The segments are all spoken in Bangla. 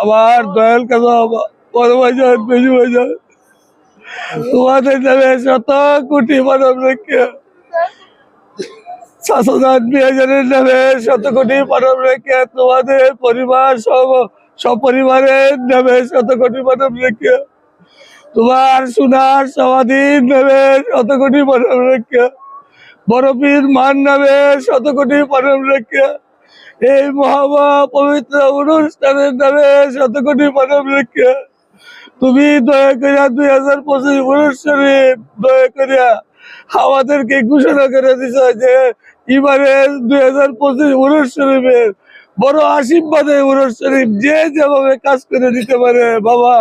আমার দয়াল কাজা বড় ভাইজান বেশি ভাইজান তোমাদের নামে শত কোটি মানব রেখে শাসনাথ বিহাজারের নামে শত কোটি মানব রেখে তোমাদের পরিবার সব সপরিবারের নামে শত কোটি মানব রেখে তোমার সোনার সমাধির নামে শত কোটি মানব রেখে বরফির মান নামে শত কোটি মানব রেখে এই মহামা পবিত্র অনুষ্ঠানের নামে শত কোটি মানব রেখে তুমি দয়া করিয়া দুই হাজার পঁচিশ অনুষ্ঠানে দয়া করিয়া আমাদেরকে ঘোষণা করে দিছ যে এবারে দুই হাজার পঁচিশ অনুষ্ঠানের বড় আশীর্বাদে অনুষ্ঠানে যে যেভাবে কাজ করে দিতে পারে, বাবা,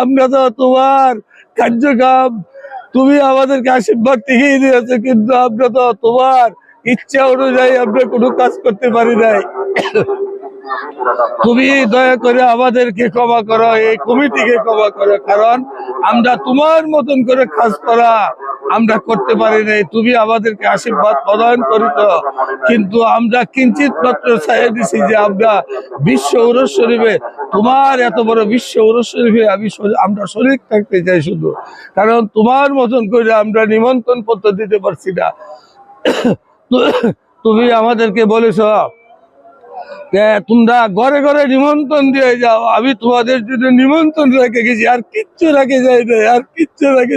আমরা তো তোমার কার্যক্রম তুমি আমাদেরকে আশীর্বাদ ঠিকই দিয়েছ, কিন্তু আমরা তো তোমার ইচ্ছা অনুযায়ী আমরা কোনো কাজ করতে পারি নাই। তুমি দয়া করে আমাদেরকে ক্ষমা করো, এই কমিটিকে ক্ষমা করো, কারণ আমরা তোমার মতন করে কাজ করা আমরা করতে পারি নাই। তুমি আমাদেরকে আশীর্বাদ প্রদান করিত। কিন্তু আমরা কিঞ্চিত মাত্র চাই দিছি যে আমরা বিশ্ব উরস শরীফে, তোমার এত বড় বিশ্ব উরস শরীফে আমি আমরা শরীর থাকতে চাই শুধু। কারণ তোমার মতন করে আমরা নিমন্ত্রণ পত্র দিতে পারছি না। তুমি আমাদেরকে বলেছ তোমরা ঘরে ঘরে নিমন্ত্রণ দিয়ে যাও। আমি তোমাদের জন্য নিমন্ত্রণ রেখে গেছি। আর কিচ্ছু রেখে যাই না আর কিচ্ছু রেখে।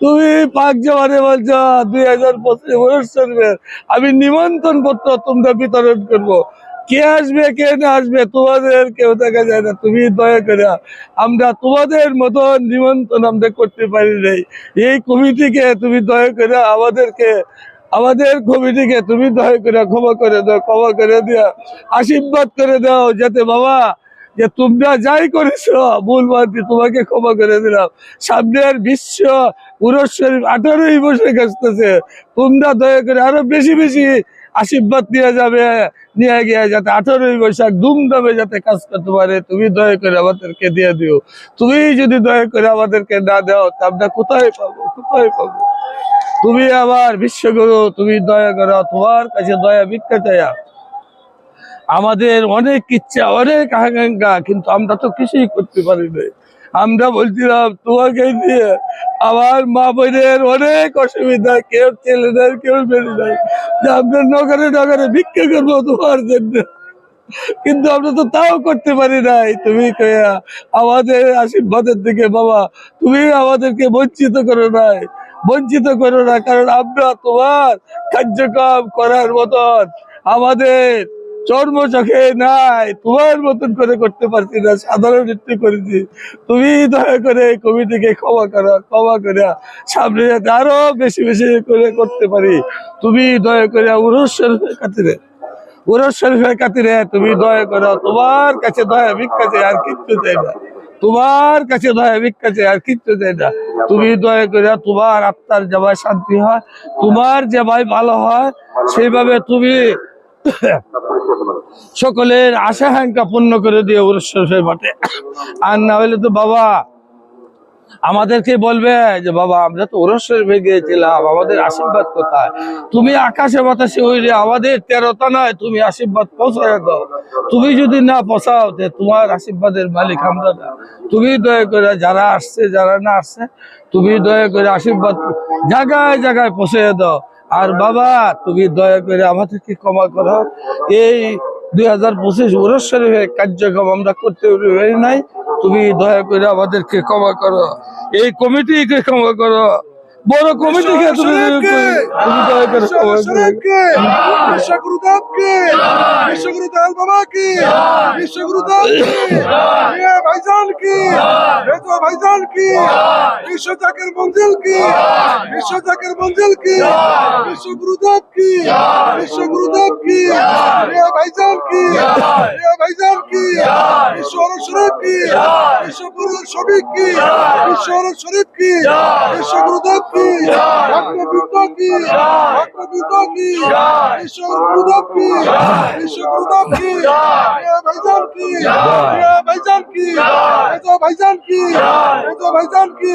তুমি পাক জমানে বলছ, দুই হাজার পঁচিশ আমি নিমন্ত্রণ পত্র তোমরা বিতরণ করব। কে আসবে, কে না আসবে, তোমাদের কেউ দেখা যায় না। তুমি দয়া করে আমরা তোমাদের মতন নিমন্ত্রণ আমরা করতে পারি নাই। এই কমিটিকে তুমি দয়া করে আমাদেরকে, আমাদের কমিটিকে তুমি দয়া করে ক্ষমা করে দাও, ক্ষমা করে দিয়া, আশীর্বাদ করে দাও, যাতে বাবা যে তোমরা যাই করেছ, ভুল বাদী তোমাকে ক্ষমা করে দিলাম। সামনের বিশ্ব উরস শরীফ আঠারোই বসে গেছতেছে তোমরা দয়া করে আরও বেশি বেশি আশীর্বাদ নিয়ে যাবে, নিয়ে গিয়ে যাতে আঠারোই বৈশাখ ধুমধামে যাতে কাজ করতে পারে। তুমি দয়া করে আমাদেরকে দিয়ে দিও। তুমি যদি দয়া করে আমাদেরকে না দাও, তা আমরা কোথায় পাবো কোথায় পাবো? তুমি আবার বিশ্বগুরু, তুমি দয়া করো, তোমার কাছে দয়া ভিক্ষা আমাদের অনেক ইচ্ছা, অনেক আকাঙ্ক্ষা, কিন্তু আমরা তো কিছুই করতে পারি না আমরা বলছিলাম, তোমাকে দিয়ে আমার মা বোনের অনেক অসুবিধা, কেউ ছেলে নেই, কেউ মেয়ে নেই। যে আমরা নগরে নগরে ভিক্ষা করব তোমার জন্য। কিন্তু আমরা তো তাও করতে পারি নাই। তুমি আমাদের আশীর্বাদের দিকে বাবা, তুমি আমাদেরকে বঞ্চিত করো নাই। বঞ্চিত করো না, কারণ আমরা তোমার কার্যক্রম করার মতন আমাদের চর্ম চোখে নাই, তোমার মতন করে করতে পারছি না, সাধারণ একটু করেছি। তুমি দয়া করে কমিটিকে ক্ষমা করো, ক্ষমা করে সামনে যাতে আরও বেশি বেশি করে করতে পারি। তুমি দয়া করে উরস শরীফের খাতিরে, উরস শরীফের খাতিরে তুমি দয়া করো। তোমার কাছে দয়া ভিক্ষা আর কিচ্ছু চাই না। তোমার কাছে দয়া ভিক্ষা আর কিচ্ছু চাই না। তুমি দয়া করে তোমার আত্মার জামায় শান্তি হয়, তোমার জামায় ভালো হয়। সেইভাবে তুমি সকলের আশা আকাঙ্ক্ষা পূর্ণ করে দিয়ে উরস্বরের মাঠে। আর না হলে তো বাবা, আমাদেরকে বলবে যে বাবা, আমরা তো ওরস্বর গিয়েছিলাম আমাদের আশীর্বাদ কোথায়? তুমি আকাশে বাতাসে হইলে আমাদের তেরোটা নয়, তুমি আশীর্বাদ পৌঁছায় দাও। তুমি যদি না পৌঁছাও তোমার আশীর্বাদের মালিক আমরা না। তুমি দয়া করে যারা আসছে, যারা না আসছে, তুমি দয়া করে আশীর্বাদ জায়গায় জায়গায় পৌঁছে দাও। আর বাবা তুমি দয়া করে আমাদেরকে ক্ষমা করো। এই দুই হাজার পঁচিশ বৎসরের কার্যক্রম আমরা করতে পারি নাই তুমি দয়া করে আমাদেরকে ক্ষমা করো। এই কমিটিকে ক্ষমা করো। বড় কমিটিকে তুমি তুমি দয়া করে ক্ষমা করো। বাবা কি ভাইজান কি রেজো ভাইজান কি বিশ্ব মঞ্জিল কি বিশ্ব জাকের মঞ্জিল কি বিশ্বগুরুদেব কি বিশ্বগুরুদেব কি রে ভাইজান কি রে ভাইজান কি ঈশ্বর শরীফ কি বিশ্বগুরু শরীফ কি ঈশ্বর শরীফ কি বিশ্বগুরুদেব কি ভক্তবৃন্দ কি ভক্তবৃন্দ কি ঈশ্বর গুরুদেব কি ঈশ্বর গুরুদেব কি রে ভাইজান কি ভাইজান কি রে ভাইজান কি রে ভাইজান কি?